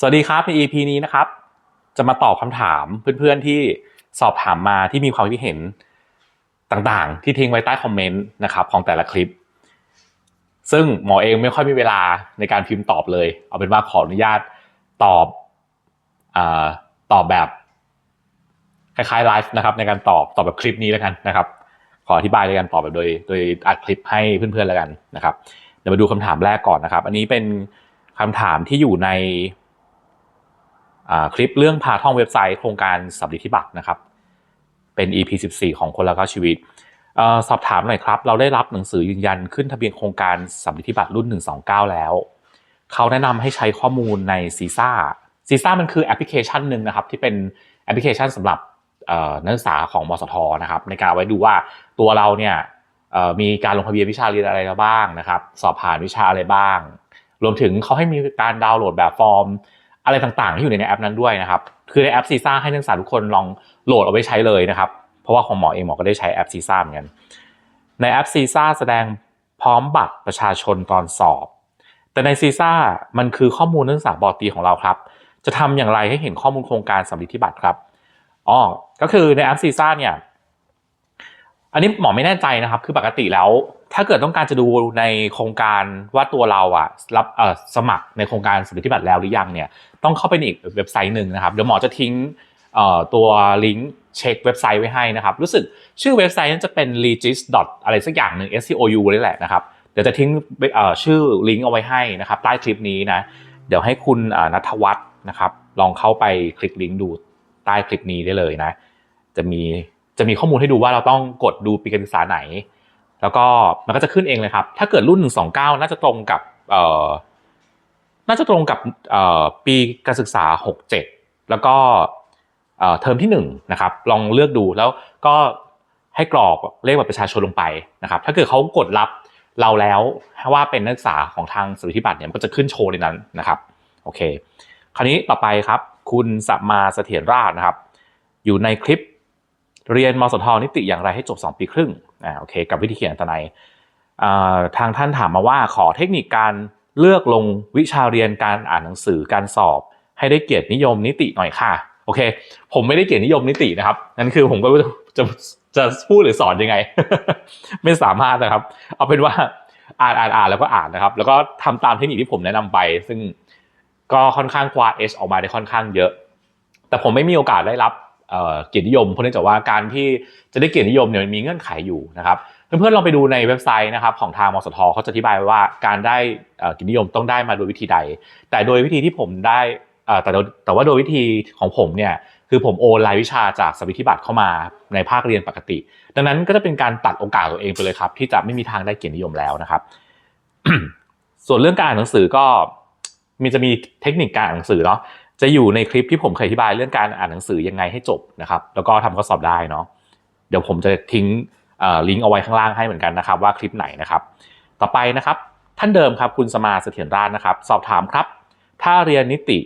สวัสดีครับใน EP นี้นะครับ จะมาตอบคำถามเพื่อนๆที่สอบถามมาที่มีความคิดเห็นต่างๆ ที่ทิ้งไว้ใต้คอมเมนต์นะครับของแต่ละคลิป ซึ่งหมอเองไม่ค่อยมีเวลาในการพิมพ์ตอบเลย เอาเป็นว่าขออนุญาตตอบอตอบแบบคล้ายๆไลฟ์นะครับในการตอบตอบแบบคลิปนี้แล้วกันนะครับ ขออธิบายในการตอบแบบโดย โดยอัดคลิปให้เพื่อนๆแล้วกันนะครับเดี๋ยวมาดูคำถามแรกก่อนนะครับ อันนี้เป็นคำถามที่อยู่ใน คลิปเรื่องพาท่องเว็บไซต์โครงการสับดิทิบัตรนะครับ เป็น EP 14 ของคนละก็ชีวิตอสอบถามหน่อยครับ เราได้รับหนังสือยืนยันขึ้นทะเบียนโครงการสับดิทิบัตรรุ่น 129 แล้ว เขาแนะนำให้ใช้ข้อมูลในซีซ่าซีซ่ามันคือแอปพลิเคชันหนึ่งนะครับ ที่เป็นแอปพลิเคชันสำหรับนักศึกษาของมสทนะครับ ในการไว้ดูว่าตัวเราเนี่ยมีการลงทะเบียนวิชาเรียนอะไรบ้างนะครับ สอบผ่านวิชาอะไรบ้าง รวมถึงเขาให้มีการดาวน์โหลดแบบฟอร์ม อะไรต่างๆ ที่อยู่ในแอปนั้นด้วยนะครับ คือในแอปซีซ่าให้นักศึกษาทุกคนลองโหลดเอาไว้ใช้เลยนะครับ เพราะว่าของหมอเองหมอก็ได้ใช้แอปซีซ่าเหมือนกัน ในแอปซีซ่าแสดงพร้อมบัตรประชาชนตอนสอบ แต่ในซีซ่ามันคือข้อมูลนักศึกษาบอตีของเราครับ จะทำอย่างไรให้เห็นข้อมูลโครงการสำลิที่บัตรครับอ๋อก็คือในแอปซีซ่าเนี่ย อันนี้หมอไม่แน่ใจนะครับ คือปกติแล้ว ถ้าเกิดต้องการจะดูในโครงการว่าตัวเราอะรับสมัครในโครงการสำลิที่บัตรแล้วหรือยังเนี่ยต้องเข้าไปในอีกเว็บไซต์หนึ่งนะครับเดี๋ยวหมอจะทิ้งตัวลิงก์เช็คเว็บไซต์ไว้ให้นะครับ รู้สึกชื่อเว็บไซต์นั้นจะเป็น regis. อะไรสักอย่างหนึ่ง s c o u นี่แหละนะครับเดี๋ยวจะทิ้งชื่อลิงก์เอาไว้ให้นะครับใต้คลิปนี้นะเดี๋ยวให้คุณนัทวัฒน์นะครับ ลองเข้าไปคลิกลิงก์ดูใต้คลิปนี้ได้เลยนะ จะมี จะมีข้อมูลให้ดูว่าเราต้องกดดูปีการศึกษาไหน แล้วก็มันก็จะขึ้นเองเลยครับ ถ้าเกิดรุ่น 129 น่าจะตรงกับเอ่อน่าจะตรงกับเอ่อปีการศึกษา 67 แล้วก็เอ่อเทอมที่1นะครับ ลองเลือกดูแล้วก็ให้กรอกเลขบัตรประชาชนลงไปนะครับ ถ้าเกิดเขากดรับเราแล้วว่าเป็นนักศึกษาของทางสุริธิบัตรเนี่ยมันก็จะขึ้นโชว์ในนั้นนะครับโอเค คราวนี้ต่อไปครับ คุณสัมมาเสถียรราชนะครับ อยู่ในคลิป เรียนมสทนิติอย่างไรให้จบ 2 ปีครึ่งอ่าโอเค กับวิธีเขียนอัตนัยทางท่านถามมาว่าขอเทคนิคการเลือกลงวิชาเรียนการอ่านหนังสือการสอบ ให้ได้เกียรตินิยมนิติหน่อยค่ะโอเค ผมไม่ได้เกียรตินิยมนิตินะครับนั่นคือผมก็จะจะพูดหรือสอนยังไง ไม่สามารถนะครับ เอาเป็นว่าอ่านอ่านอ่านแล้วก็อ่านนะครับ แล้วก็ทำตามเทคนิคที่ผมแนะนำไป ซึ่งก็ค่อนข้างควาเอชออกมาได้ค่อนข้างเยอะ แต่ผมไม่มีโอกาสได้รับ เกียรตินิยมเพราะเนื่องจากว่าการที่จะได้เกียรตินิยมเนี่ยมันมีเงื่อนไขอยู่นะครับเพื่อนๆลองไปดูในเว็บไซต์นะครับของทางมสทเขาจะอธิบายว่าการได้เกียรตินิยมต้องได้มาโดยวิธีใด แต่โดยวิธีที่ผมได้แต่แต่ว่าโดยวิธีของผมเนี่ยคือผมโอนรายวิชาจากสวิธิบัตรเข้ามาในภาคเรียนปกติ ดังนั้นก็จะเป็นการตัดโอกาสตัวเองไปเลยครับ ที่จะไม่มีทางได้เกียรตินิยมแล้วนะครับ ส่วนเรื่องการอ่านหนังสือก็มีจะมีเทคนิคการอ่านหนังสือเนาะ จะอยู่ในคลิปที่ผมเคยอธิบายเรื่องการอ่านหนังสือยังไงให้จบนะครับ แล้วก็ทำข้อสอบได้เนาะเดี๋ยวผมจะทิ้งลิงก์เอาไว้ข้างล่างให้เหมือนกันนะครับว่าคลิปไหนนะครับ ต่อไปนะครับ ท่านเดิมครับคุณสมาเสถียรราชนะครับ สอบถามครับ ถ้าเรียนนิติ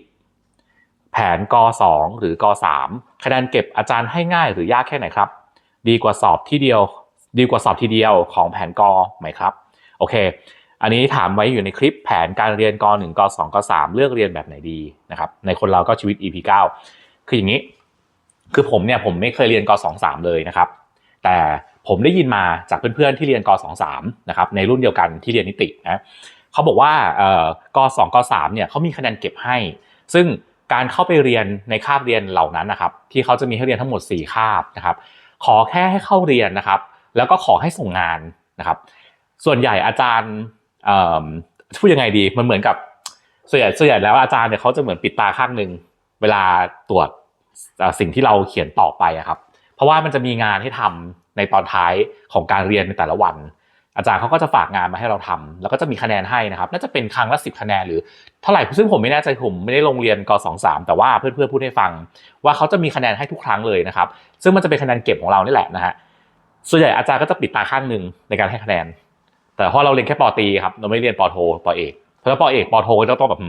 แผนก 2 หรือก3คะแนนเก็บอาจารย์ให้ง่ายหรือยากแค่ไหนครับ ดีกว่าสอบที่เดียว ดีกว่าสอบทีเดียวของแผนกไหมครับ โอเค อันนี้ถามไว้อยู่ในคลิปแผนการเรียนก .1 ก .2 ก .3 เลือกเรียนแบบไหนดีนะครับในคนเราก็ชีวิต EP 9คืออย่างนี้ คือผมเนี่ยผมไม่เคยเรียนก .2 3 เลยนะครับ แต่ผมได้ยินมาจากเพื่อนๆที่เรียนก .2 3นะครับในรุ่นเดียวกันที่เรียนนิตินะเขาบอกว่าเอ่อก2 ก 3 เนี่ยเขามีคะแนนเก็บให้ ซึ่งการเข้าไปเรียนในคาบเรียนเหล่านั้นนะครับ ที่เขาจะมีให้เรียนทั้งหมด 4 คาบนะครับ ขอแค่ให้เข้าเรียนนะครับ แล้วก็ขอให้ส่งงานนะครับ ส่วนใหญ่อาจารย์ พูดยังไงดีมันเหมือนกับส่วนใหญ่ส่วนใหญ่แล้วอาจารย์เนี่ยเขาจะเหมือนปิดตาข้างหนึ่งเวลาตรวจสิ่งที่เราเขียนต่อไปครับ เพราะว่ามันจะมีงานให้ทำในตอนท้ายของการเรียนในแต่ละวัน อาจารย์เขาก็จะฝากงานมาให้เราทำแล้วก็จะมีคะแนนให้นะครับ น่าจะเป็นครั้งละสิบคะแนนหรือเท่าไหร่ซึ่งผมไม่แน่ใจผมไม่ได้ลงเรียนกสองสามแต่ว่าเพื่อนๆพูดให้ฟัง ว่าเขาจะมีคะแนนให้ทุกครั้งเลยนะครับ ซึ่งมันจะเป็นคะแนนเก็บของเรานี่แหละนะฮะส่วนใหญ่อาจารย์ก็จะปิดตาข้างหนึ่งในการให้คะแนน แต่พอเราเรียนแค่ปอตีครับเราไม่เรียนปอโทปอเอกเพราะปอเอกปอโทก็จะต้องแบบ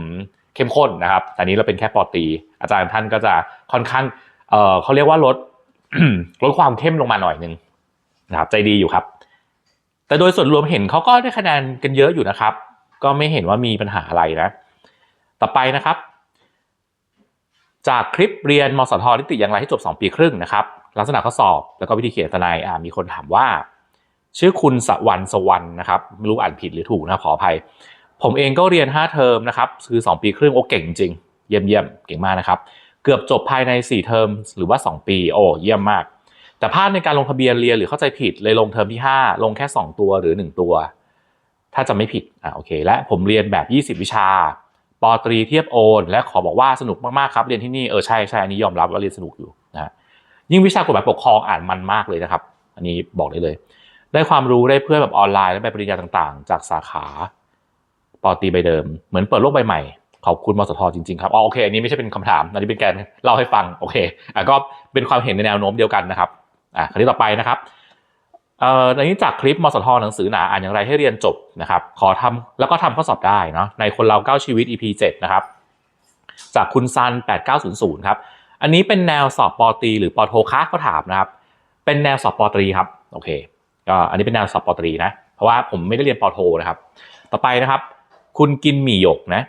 เข้มข้นนะครับแต่นี้เราเป็นแค่ปอตี อาจารย์ท่านก็จะค่อนข้างเออเขาเรียกว่าลดลดความเข้มลงมาหน่อยนึงนะครับใจดีอยู่ครับ แต่โดยส่วนรวมเห็นเขาก็ได้คะแนนกันเยอะอยู่นะครับ ก็ไม่เห็นว่ามีปัญหาอะไรนะ ต่อไปนะครับ จากคลิปเรียนมสทนิติอย่างไรให้จบ 2 ปีครึ่งนะครับ ลักษณะข้อสอบแล้วก็วิธีเขียนทนายมีคนถามว่า ชื่อคุณสวรรณสวรรณนะครับไม่รู้อ่านผิดหรือถูกนะขออภัย ผมเองก็เรียน 5 เทอมนะครับคือ 2 ปีครึ่งโอ้เก่งจริง เยี่ยมเยี่ยมเก่งมากนะครับ เกือบจบภายใน 4 เทอมหรือว่า 2 ปีโอ้เยี่ยมมาก แต่พลาดในการลงทะเบียนเรียนหรือเข้าใจผิดเลยลงเทอมที่ 5 ลงแค่ 2 ตัวหรือ 1 ตัว ถ้าจะไม่ผิดอ่าโอเค และผมเรียนแบบ 20 วิชาปอตรีเทียบโอน และขอบอกว่าสนุกมากๆครับเรียนที่นี่เออใช่ใช่อันนี้ยอมรับว่าเรียนสนุกอยู่นะฮะยิ่งวิชากฎหมายปกครองอ่านมันมากเลยนะครับ อันนี้บอกได้เลย ได้ความรู้ได้เพื่อนแบบออนไลน์และใบปริญญาต่างๆ จากสาขาปอตีใบเดิม เหมือนเปิดโลกใบใหม่ขอบคุณมสทจริงๆครับอ๋อโอเคอันนี้ไม่ใช่เป็นคำถามอันนี้เป็นการเล่าให้ฟังโอเคอะก็เป็นความเห็นในแนวโน้มเดียวกันนะครับอะคราวนี้ต่อไปนะครับเอ่อในนี้จากคลิปมสทหนังสือหนาอ่านอย่างไรให้เรียนจบนะครับ ขอทำแล้วก็ทำข้อสอบได้เนาะในคนเราเก้าชีวิต EP 7นะครับจากคุณซัน 8900 ครับ อันนี้เป็นแนวสอบปอตีหรือปอโทคะเขาถามนะครับ เป็นแนวสอบปอตรีครับโอเค ก็อันนี้เป็นแนวสอบปอตรีนะ เพราะว่าผมไม่ได้เรียนปอโทนะครับ ต่อไปนะครับ คุณกินหมี่หยกนะ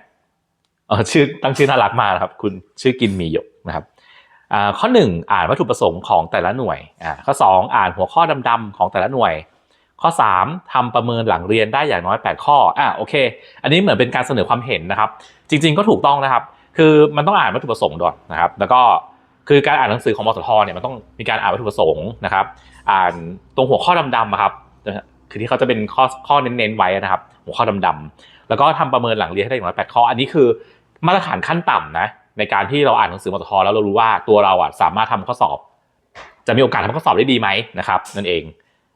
เออชื่อตั้งชื่อน่ารักมากนะครับ คุณชื่อกินหมี่หยกนะครับอ่าข้อ 1 อ่านวัตถุประสงค์ของแต่ละหน่วยอ่าข้อ 2 อ่านหัวข้อดำๆของแต่ละหน่วย ข้อ 3ทำประเมินหลังเรียนได้อย่างน้อย 8 ข้ออ่าโอเค อันนี้เหมือนเป็นการเสนอความเห็นนะครับ จริง ๆ ก็ถูกต้องนะครับ คือมันต้องอ่านวัตถุประสงค์ก่อนนะครับ แล้วก็ คือการอ่านหนังสือของมสทเนี่ยมันต้องมีการอ่านวัตถุประสงค์นะครับ อ่านตรงหัวข้อดำๆอะครับคือที่เขาจะเป็นข้อข้อเน้นๆไว้นะครับ หัวข้อดำๆแล้วก็ทำประเมินหลังเรียนให้ได้อย่างน้อยแปดข้อ อันนี้คือมาตรฐานขั้นต่ำนะในการที่เราอ่านหนังสือมสทแล้วเรารู้ว่าตัวเราอะสามารถทำข้อสอบ จะมีโอกาสทำข้อสอบได้ดีไหมนะครับ นั่นเอง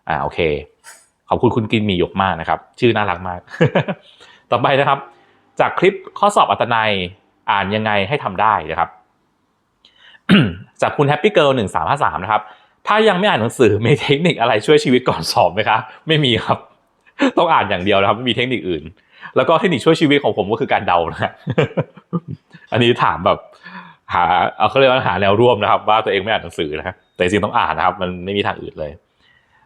อ่าโอเค ขอบคุณคุณกินมีหยกมากนะครับ ชื่อน่ารักมาก ต่อไปนะครับ จากคลิปข้อสอบอัตนัยอ่านยังไงให้ทำได้นะครับ จากคุณแฮปปี้เกิลหนึ่งสามห้าสามนะครับ ถ้ายังไม่อ่านหนังสือมีเทคนิคอะไรช่วยชีวิตก่อนสอบไหมครับ ไม่มีครับ ต้องอ่านอย่างเดียวนะครับไม่มีเทคนิคอื่น แล้วก็เทคนิคช่วยชีวิตของผมก็คือการเดานะอันนี้ถามแบบหาเอาเขาเรียกว่าหาแนวร่วมนะครับ ว่าตัวเองไม่อ่านหนังสือนะแต่จริงต้องอ่านนะครับ มันไม่มีทางอื่นเลย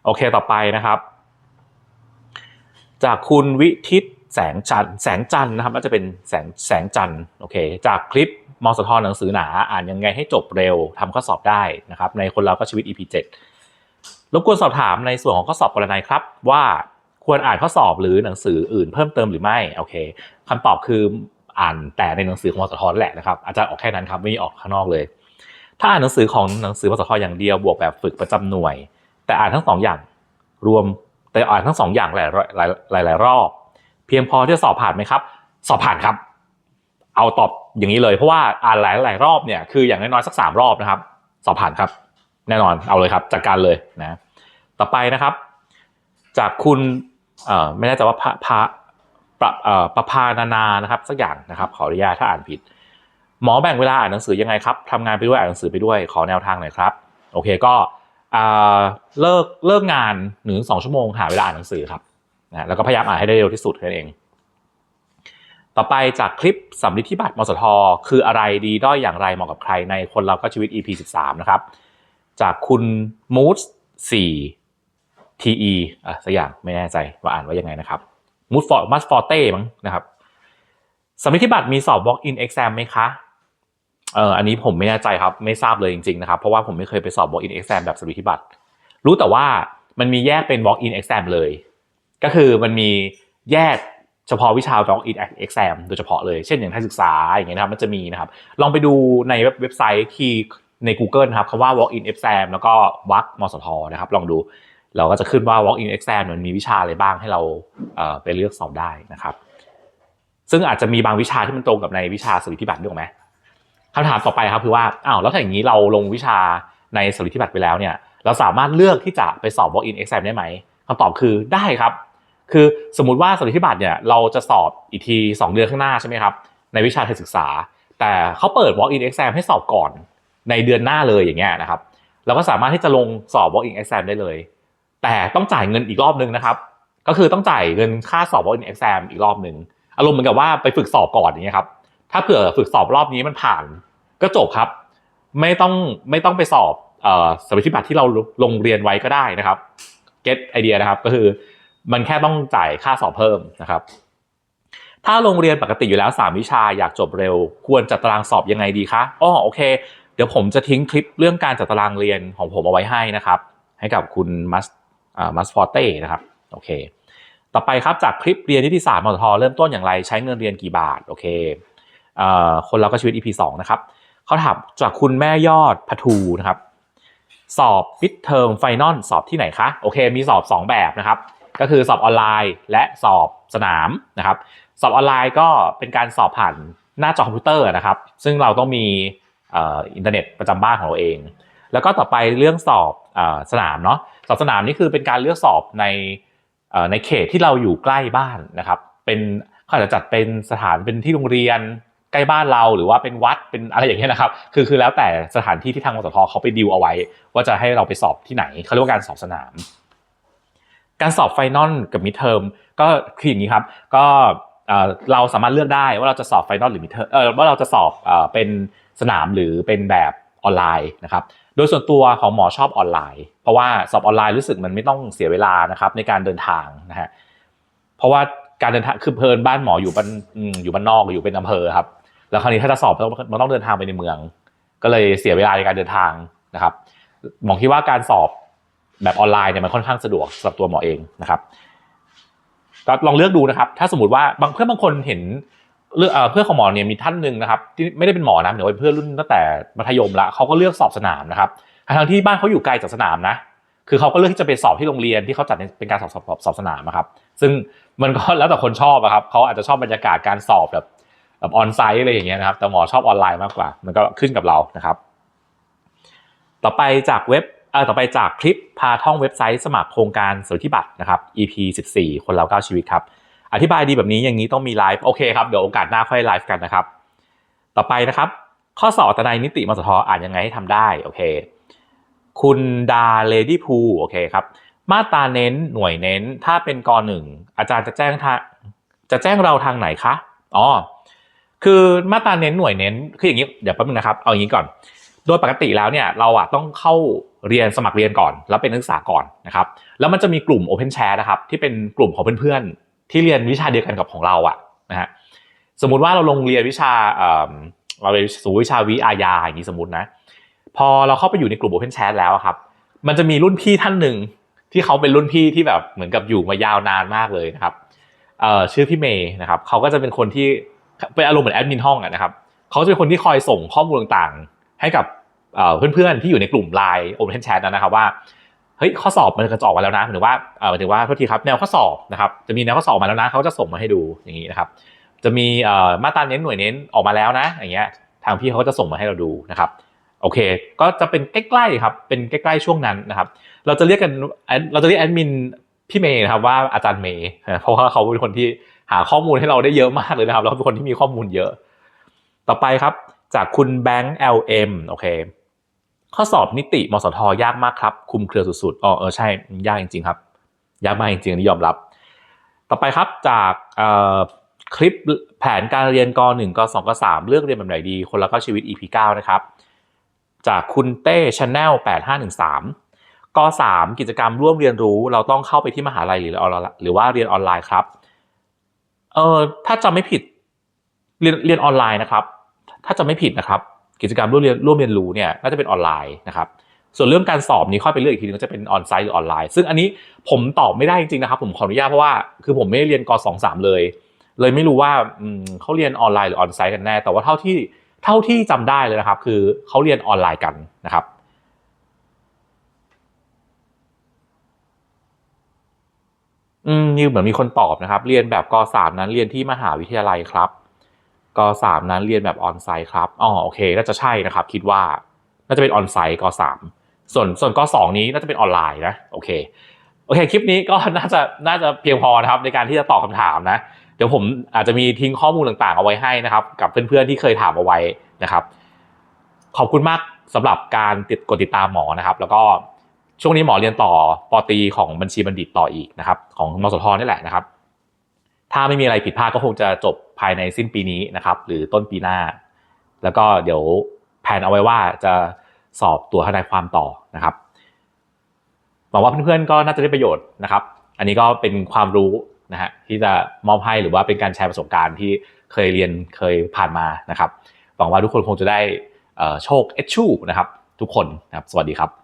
โอเคต่อไปนะครับ จากคุณวิทิตแสงจันแสงจันนะครับน่าจะเป็นแสงแสงจันโอเค จากคลิป มสทหนังสือหนาอ่านยังไงให้จบเร็วทำข้อสอบได้นะครับในคนเราก็ชีวิต EP 7รบกวนสอบถามในส่วนของข้อสอบกรณีครับว่าควรอ่านข้อสอบหรือหนังสืออื่นเพิ่มเติมหรือไม่โอเคคำตอบคืออ่านแต่ในหนังสือของมสทแหละนะครับอาจารย์ออกแค่นั้นครับไม่มีออกข้างนอกเลย ถ้าอ่านหนังสือของหนังสือมสทอย่างเดียวบวกแบบฝึกประจำหน่วย แต่อ่านทั้งสองอย่างรวมแต่อ่านทั้งสองอย่างหลายหลายหลายหลายรอบ เพียงพอที่จะสอบผ่านไหมครับ สอบผ่านครับ เอาตอบอย่างนี้เลยเพราะว่าอ่านหลายหลายรอบเนี่ยคืออย่างน้อยๆสักสามรอบนะครับ สอบผ่านครับ แน่นอนเอาเลยครับจัดการเลยนะต่อไปนะครับ จากคุณเอ่อไม่แน่ใจว่าพระพระประเอ่อประพานานานะครับ สักอย่างนะครับ ขออนุญาตถ้าอ่านผิด หมอแบ่งเวลาอ่านหนังสือยังไงครับทำงานไปด้วยอ่านหนังสือไปด้วยขอแนวทางหน่อยครับโอเคก็อ่าเลิกเลิกงานหนึ่งสองชั่วโมงหาเวลาอ่านหนังสือครับนะแล้วก็พยายามอ่านให้ได้เร็วที่สุดแค่นั้นเอง ต่อไปจากคลิปสำลิดที่บัตรมสท คืออะไรดีด้อยอย่างไรเหมาะกับใครในคนเราก็ชีวิต EP 13 นะครับ จากคุณมูส4 TE อะสักอย่างไม่แน่ใจว่าอ่านว่ายังไงนะครับมูสฟอร์มัสฟอร์เต้มั้งนะครับสำลิดที่บัตรมีสอบ walk in exam ไหมคะเอ่ออันนี้ผมไม่แน่ใจครับไม่ทราบเลยจริงๆนะครับ เพราะว่าผมไม่เคยไปสอบ walk in exam แบบสำลิดที่บัตรรู้แต่ว่ามันมีแยกเป็น walk in exam เลย ก็คือมันมีแยก เฉพาะวิชา walk in exam โดยเฉพาะเลย เช่นอย่างไทยศึกษาอย่างเงี้ยนะครับมันจะมีนะครับ ลองไปดูในเว็บเว็บไซต์ที่ใน Google นะครับคำว่า walk in exam แล้วก็วักมสทนะครับ ลองดูเราก็จะขึ้นว่า walk in exam มันมีวิชาอะไรบ้างให้เราเไปเลือกสอบได้นะครับ ซึ่งอาจจะมีบางวิชาที่มันตรงกับในวิชาสวิธิบัตรด้วยไหมคำถามต่อไปครับคือว่าอ้าวแล้วถ้าอย่างนี้เราลงวิชาในสวิธิบัตรไปแล้วเนี่ย เราสามารถเลือกที่จะไปสอบ walk in exam ได้ไหมคำตอบคือได้ครับ คือสมมติว่าสวิธิบัตรเนี่ยเราจะสอบอีกที 2 เดือนข้างหน้าใช่ไหมครับ ในวิชาไทยศึกษา แต่เขาเปิด walk in exam ให้สอบก่อนในเดือนหน้าเลยอย่างเงี้ยนะครับเราก็สามารถที่จะลงสอบ walk in exam ได้เลย แต่ต้องจ่ายเงินอีกรอบนึงนะครับ ก็คือต้องจ่ายเงินค่าสอบ walk in exam อีกรอบนึงอารมณ์เหมือนกับว่าไปฝึกสอบก่อนอย่างเงี้ยครับถ้าเผื่อฝึกสอบรอบนี้มันผ่านก็จบครับ ไม่ต้องไม่ต้องไปสอบสวิธิบัตรที่เราลงเรียนไว้ก็ได้นะครับเก็ตไอเดียนะครับก็คือ มันแค่ต้องจ่ายค่าสอบเพิ่มนะครับ ถ้าโรงเรียนปกติอยู่แล้ว 3 วิชาอยากจบเร็ว ควรจัดตารางสอบยังไงดีคะอ๋อโอเค เดี๋ยวผมจะทิ้งคลิปเรื่องการจัดตารางเรียนของผมเอาไว้ให้นะครับ ให้กับคุณมัสอ่ามัสฟอร์เต้นะครับโอเค ต่อไปครับจากคลิปเรียนนิติศาสตร์มอทเริ่มต้นอย่างไรใช้เงินเรียนกี่บาทโอเคเอ่อคนเราก็ชีวิต EP 2นะครับเขาถามจากคุณแม่ยอดพัทูนะครับ สอบมิดเทอมไฟนอลสอบที่ไหนคะ โอเค มีสอบ 2 แบบนะครับ ก็คือสอบออนไลน์และสอบสนามนะครับ สอบออนไลน์ก็เป็นการสอบผ่านหน้าจอคอมพิวเตอร์นะครับ ซึ่งเราต้องมีอินเทอร์เน็ตประจำบ้านของเราเอง แล้วก็ต่อไปเรื่องสอบอสนามเนาะสอบสนามนี่คือเป็นการเลือกสอบในในเขตที่เราอยู่ใกล้บ้านนะครับ เป็นเขาอาจจะจัดเป็นสถานเป็นที่โรงเรียนใกล้บ้านเราหรือว่าเป็นวัดเป็นอะไรอย่างเงี้ยนะครับ คือคือแล้วแต่สถานที่ที่ทางมสทเขาไปดีลเอาไว้ ว่าจะให้เราไปสอบที่ไหนเขาเรียกว่าการสอบสนาม การสอบไฟนอลกับมิดเทอมก็คืออย่างนี้ครับ ก็เราสามารถเลือกได้ว่าเราจะสอบไฟนอลหรือมิดเทอมเออว่าเราจะสอบเป็นสนามหรือเป็นแบบออนไลน์นะครับโดยส่วนตัวของหมอชอบออนไลน์ เพราะว่าสอบออนไลน์รู้สึกมันไม่ต้องเสียเวลานะครับในการเดินทางนะฮะเพราะว่าการเดินทางคือเพลินบ้านหมออยู่บ้านอืมอยู่บ้านนอกอยู่เป็นอำเภอครับแล้วคราวนี้ถ้าจะสอบมันต้องมันต้องเดินทางไปในเมือง ก็เลยเสียเวลาในการเดินทางนะครับหมอคิดว่าการสอบ แบบออนไลน์เนี่ยมันค่อนข้างสะดวกสำหรับตัวหมอเองนะครับก็ลองเลือกดูนะครับ ถ้าสมมติว่าบางเพื่อนบางคนเห็นเลือกเพื่อนของหมอเนี่ยมีท่านหนึ่งนะครับ ที่ไม่ได้เป็นหมอนะเดี๋ยวเป็นเพื่อนรุ่นตั้งแต่มัธยมละเขาก็เลือกสอบสนามนะครับทั้งที่บ้านเขาอยู่ไกลจากสนามนะคือเขาก็เลือกที่จะไปสอบที่โรงเรียนที่เขาจัดเป็นการสอบสอบสอบสอบสนามนะครับ ซึ่งมันก็แล้วแต่คนชอบอะครับเขาอาจจะชอบบรรยากาศการสอบแบบแบบออนไซต์อะไรอย่างเงี้ยนะครับ แต่หมอชอบออนไลน์มากกว่า มันก็ขึ้นกับเรานะครับ ต่อไปจากเว็บ เออต่อไปจากคลิปพาท่องเว็บไซต์สมัครโครงการสวัสดิบัตรนะครับ EP 14 คนเราเก้าชีวิตครับ อธิบายดีแบบนี้อย่างนี้ต้องมีไลฟ์โอเคครับ เดี๋ยวโอกาสหน้าค่อยไลฟ์กันนะครับ ต่อไปนะครับ ข้อสอบตนัยนิติมสทอ่านยังไงให้ทำได้โอเค คุณดาเลดี้พูโอเคครับ มาตราเน้นหน่วยเน้นถ้าเป็นกหนึ่งอาจารย์จะแจ้งทางจะแจ้งเราทางไหนคะอ๋อคือมาตราเน้นหน่วยเน้นคืออย่างนี้เดี๋ยวแป๊บนึงนะครับเอาอย่างนี้ก่อน โดยปกติแล้วเนี่ยเราอะต้องเข้าเรียนสมัครเรียนก่อน แล้วเป็นนักศึกษาก่อนนะครับแล้วมันจะมีกลุ่ม Open Chat นะครับที่เป็นกลุ่มของเพื่อนๆ ที่เรียนวิชาเดียวกันกับของเราอะนะฮะสมมุติว่าเราลงเรียนวิชาเราเรียนสมมุติวิชาวิอาญาอย่างนี้สมมตินะพอเราเข้าไปอยู่ในกลุ่ม Open Chat แล้วครับ มันจะมีรุ่นพี่ท่านหนึ่งที่เขาเป็นรุ่นพี่ที่แบบเหมือนกับอยู่มายาวนานมากเลยนะครับชื่อพี่เมย์นะครับเขาก็จะเป็นคนที่เป็นอารมณ์เหมือนแอดมินห้องอะนะครับเขาจะเป็นคนที่คอยส่งข้อมูลต่างๆ ให้กับเพื่อนๆที่อยู่ในกลุ่มไลน์ Open Chat นะครับว่าเฮ้ยข้อสอบมันกระจอกมาแล้วนะหรือว่าเออถึงว่าโทษทีครับแนวข้อสอบนะครับจะมีแนวข้อสอบมาแล้วนะเขาจะส่งมาให้ดูอย่างนี้นะครับ จะมีมาตราเน้นหน่วยเน้นออกมาแล้วนะ อย่างเงี้ยทางพี่เขาก็จะส่งมาให้เราดูนะครับโอเค ก็จะเป็นใกล้ๆครับเป็นใกล้ๆช่วงนั้นนะครับ เราจะเรียกกันเราจะเรียกแอดมินพี่เมย์นะครับว่าอาจารย์เมย์เพราะว่าเขาเป็นคนที่หาข้อมูลให้เราได้เยอะมากเลยนะครับแล้วเป็นคนที่มีข้อมูลเยอะ ต่อไปครับ จากคุณแบงค์ LM โอเค ข้อสอบนิติมสทยากมากครับคุมเครือสุดๆอ๋อเออใช่ยากจริงๆครับ ยากมากจริงๆนนี้ยอมรับ ต่อไปครับจากคลิปแผนการเรียนก .1 ก .2 ก .3 เลือกเรียนแบบไหนดี คนละก็ชีวิต EP 9นะครับ จากคุณเต้ชาแนล8513ก 3 กิจกรรมร่วมเรียนรู้เราต้องเข้าไปที่มหาลัยหรือออนไลน์หรือว่าเรียนออนไลน์ครับเออถ้าจำไม่ผิดเรียนเรียนออนไลน์นะครับ ถ้าจำไม่ผิดนะครับ กิจกรรมร่วมเรียนร่วมเรียนรู้เนี่ยน่าจะเป็นออนไลน์นะครับส่วนเรื่องการสอบนี้ค่อยไปเลือกอีกทีนึงจะเป็นออนไซต์หรือออนไลน์ ซึ่งอันนี้ผมตอบไม่ได้จริงๆนะครับ ผมขออนุญาตเพราะว่าคือผมไม่ได้เรียนกสองสามเลย เลยไม่รู้ว่าเขาเรียนออนไลน์หรือออนไซต์กันแน่ แต่ว่าเท่าที่เท่าที่จำได้เลยนะครับ คือเขาเรียนออนไลน์กันนะครับอืมนี่เหมือนมีคนตอบนะครับ เรียนแบบกสามนั้นเรียนที่มหาวิทยาลัยครับ กสามนั้นเรียนแบบออนไซต์ครับอ๋อโอเคก็จะใช่นะครับ คิดว่าน่าจะเป็นออนไซต์กสามส่วนส่วนกสองนี้น่าจะเป็นออนไลน์นะโอเคโอเคคลิปนี้ก็น่าจะน่าจะเพียงพอนะครับในการที่จะตอบคำถามนะ เดี๋ยวผมอาจจะมีทิ้งข้อมูลต่างๆ เอาไว้ให้นะครับ กับเพื่อนๆที่เคยถามเอาไว้นะครับ ขอบคุณมากสำหรับการติดกดติดตามหมอนะครับ แล้วก็ช่วงนี้หมอเรียนต่อปอตีของบัญชีบัณฑิตต่ออีกนะครับ ของมสทนี่แหละนะครับ ถ้าไม่มีอะไรผิดพลาดก็คงจะจบภายในสิ้นปีนี้นะครับ หรือต้นปีหน้า แล้วก็เดี๋ยวแผนเอาไว้ว่าจะสอบตัวทนายความต่อนะครับหวังว่าเพื่อนๆก็น่าจะได้ประโยชน์นะครับ อันนี้ก็เป็นความรู้นะฮะที่จะมอบให้หรือว่าเป็นการแชร์ประสบการณ์ที่เคยเรียนเคยผ่านมานะครับ หวังว่าทุกคนคงจะได้โชคเอชชูนะครับ ทุกคนนะครับ สวัสดีครับ